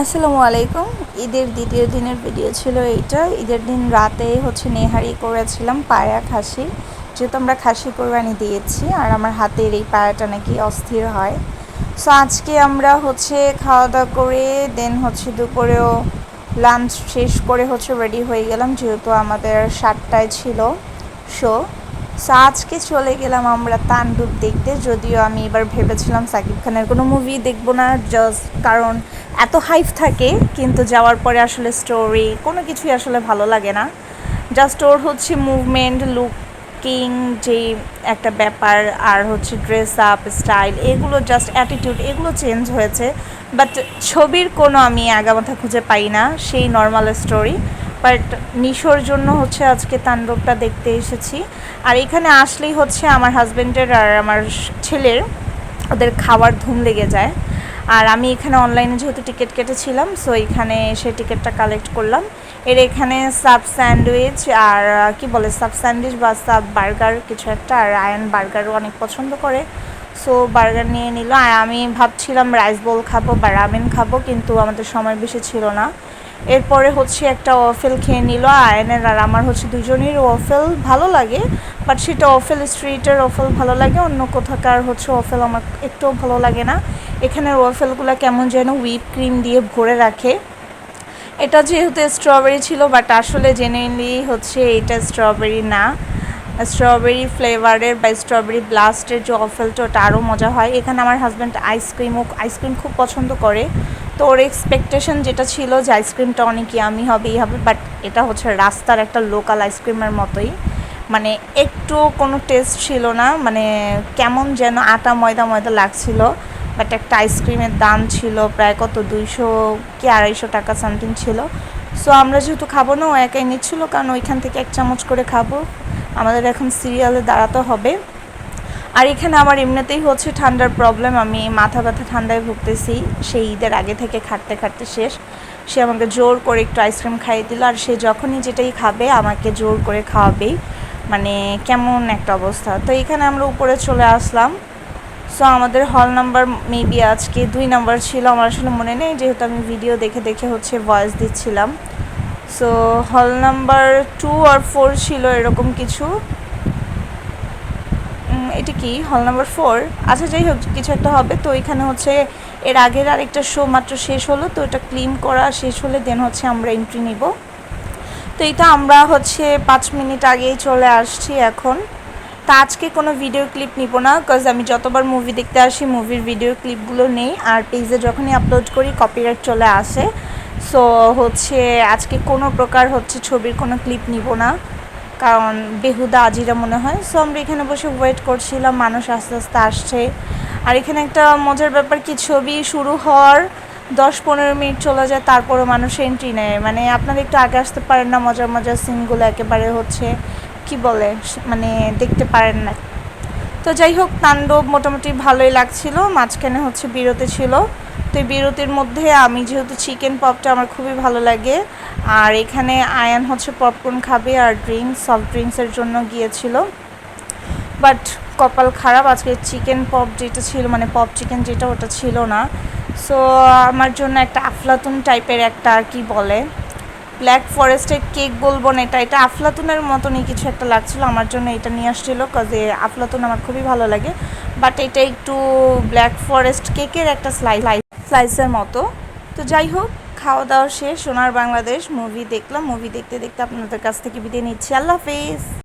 আসসালামু আলাইকুম। ঈদের দ্বিতীয় দিনের ভিডিও ছিল এইটা। ঈদের দিন রাতে হচ্ছে নেহারি করেছিলাম পায়া খাসি। যেহেতু আমরা খাসি কোরবানি দিয়েছি, আর আমার হাতের এই পায়াটা নাকি অস্থির হয়। সো আজকে আমরা হচ্ছে খাওয়া দাওয়া করে দেন হচ্ছে দুপুরেও লাঞ্চ শেষ করে হচ্ছে রেডি হয়ে গেলাম, যেহেতু আমাদের সাতটায় ছিল শো সো আজকে চলে গেলাম আমরা তাণ্ডব দেখতে। যদিও আমি এবার ভেবেছিলাম সাকিব খানের কোনো মুভি দেখব না জাস্ট কারণ এত হাইফ থাকে, কিন্তু যাওয়ার পরে আসলে স্টোরি কোনো কিছুই আসলে ভালো লাগে না। জাস্ট ওর হচ্ছে মুভমেন্ট লুকিং যে একটা ব্যাপার, আর হচ্ছে ড্রেস আপ স্টাইল এগুলো জাস্ট অ্যাটিটিউড এগুলো চেঞ্জ হয়েছে। বাট ছবির কোনো আমি আগামাথা খুঁজে পাই না, সেই নর্মাল স্টোরি বাট নিশোর জন্য হচ্ছে আজকে তাণ্ডবটা দেখতে এসেছি। আর এখানে আসলেই হচ্ছে আমার হাজব্যান্ডের আর আমার ছেলের ওদের খাওয়ার ধুম লেগে যায়। আর আমি এখানে অনলাইনে যেহেতু টিকিট কেটেছিলাম সো এখানে এসে টিকিটটা কালেক্ট করলাম। এর এখানে সাব স্যান্ডউইচ আর কি বলে, সাব স্যান্ডউইচ বা সাব বার্গার কিছু একটা। আর আয়ন বার্গারও অনেক পছন্দ করে। সো বার্গার নিয়ে নিল। আর আমি ভাবছিলাম রাইস বোল খাব বা রামেন খাব, কিন্তু আমাদের সময় বেশি ছিল না। এরপরে হচ্ছে একটা ওয়াফেল খেয়ে নিল আয়নের আর আমার হচ্ছে দুজনের ওয়াফেল ভালো লাগে বাট সেটা ওফেল স্ট্রিটের ওফেল ভালো লাগে, অন্য কোথাকার হচ্ছে ওফেল আমার একটুও ভালো লাগে না। এখানের ওয়াফেলগুলো কেমন যেন হুইপ ক্রিম দিয়ে ভরে রাখে। এটা যেহেতু স্ট্রবেরি ছিল বাট আসলে জেনুইনলি হচ্ছে এটা স্ট্রবেরি না। স্ট্রবেরি ফ্লেভারের বা স্ট্রবেরি ব্লাস্টের যে অফেলটা ওটা আরও মজা হয়। এখানে আমার হাজব্যান্ড আইসক্রিমও আইসক্রিম খুব পছন্দ করে। তো ওর এক্সপেকটেশন যেটা ছিল যে আইসক্রিমটা অনেক ইয়ামি হবে, এই হবে বাট এটা হচ্ছে রাস্তার একটা লোকাল আইসক্রিমের মতোই। মানে একটু কোনো টেস্ট ছিল না মানে কেমন যেন আটা ময়দা ময়দা লাগছিল বাট একটা আইসক্রিমের দাম ছিল প্রায় কত, দুইশো কি আড়াইশো টাকা সামথিং ছিল। সো আমরা যেহেতু খাব না, ও একাই নিচ্ছিলো, কারণ ওইখান থেকে এক চামচ করে খাব। আমাদের এখন সিরিয়ালে দাঁড়াতে হবে। আর এখানে আমার এমনিতেই হচ্ছে ঠান্ডার প্রবলেম আমি মাথা ব্যথা ঠান্ডায় ভুগতেছি। সেই ঈদের আগে থেকে খাটতে খাটতে শেষ। সে আমাকে জোর করে একটু আইসক্রিম খাইয়ে দিল আর সে যখনই যেটাই খাবে আমাকে জোর করে খাওয়াবেই। মানে কেমন একটা অবস্থা। তো এখানে আমরা উপরে চলে আসলাম। সো আমাদের হল নাম্বার মেবি আজকে দুই নাম্বার ছিল। আমার আসলে মনে নেই, যেহেতু আমি ভিডিও দেখে দেখে হচ্ছে ভয়েস দিচ্ছিলাম। সো হল নাম্বার টু আর ফোর ছিল এরকম কিছু। এটা কি? হল নাম্বার ফোর আচ্ছা যাই হোক, কিছু একটা হবে। তো এখানে হচ্ছে এর আগের আরেকটা শো মাত্র শেষ হলো। তো এটা ক্লিন করা শেষ হলে দেন হচ্ছে আমরা এন্ট্রি নিব। তো এটা আমরা হচ্ছে পাঁচ মিনিট আগেই চলে আসছি এখন। তা আজকে কোনো ভিডিও ক্লিপ নিব না বিকজ আমি যতবার মুভি দেখতে আসি মুভির ভিডিও ক্লিপগুলো নেই। আর পেজে যখনই আপলোড করি কপিরাইট চলে আসে। সো হচ্ছে আজকে কোনো প্রকার হচ্ছে ছবির কোনো ক্লিপ নিব না। কারণ বেহুদা আজিরা মনে হয়। সো আমরা এখানে বসে ওয়েট করছিলাম, মানুষ আস্তে আস্তে আসছে। আর এখানে একটা মজার ব্যাপার, কি ছবি শুরু হওয়ার দশ পনেরো মিনিট চলে যায় তারপরে মানুষ এন্ট্রি নেয়। মানে আপনারা একটু আগে আসতে পারেন না, মজার মজার সিনগুলো একেবারে হচ্ছে, কি বলে মানে দেখতে পারেন না। তো যাই হোক, তাণ্ডব মোটামুটি ভালোই লাগছিল। মাঝখানে হচ্ছে বিরতি ছিল। তো এই বিরতির মধ্যে আমি যেহেতু চিকেন পপটা আমার খুবই ভালো লাগে, আর এখানে আয়ান হচ্ছে পপকর্ন খাবে আর ড্রিঙ্কস সফট ড্রিঙ্কসের জন্য গিয়েছিল। বাট কপাল খারাপ, আজকে চিকেন পপ যেটা ছিল মানে পপ চিকেন যেটা, ওটা ছিল না। সো আমার জন্য একটা আফলাতুন টাইপের একটা আর কি বলে। ব্ল্যাক ফরেস্টের কেক বলব না, এটা এটা আফলাতুনের মতনই কিছু একটা লাগছিল, আমার জন্য এটা নিয়ে আসছিল কাজে আফলাতুন আমার খুবই ভালো লাগে। বাট এটা একটু ব্ল্যাক ফরেস্ট কেকের একটা স্লাই স্লাইসের মতো। তো যাই হোক, খাওয়া দাওয়া শেষ, সোনার বাংলাদেশ মুভি দেখলাম মুভি দেখতে দেখতে আপনাদের কাছ থেকে বিদায় নিচ্ছি। আল্লাহ হাফিজ!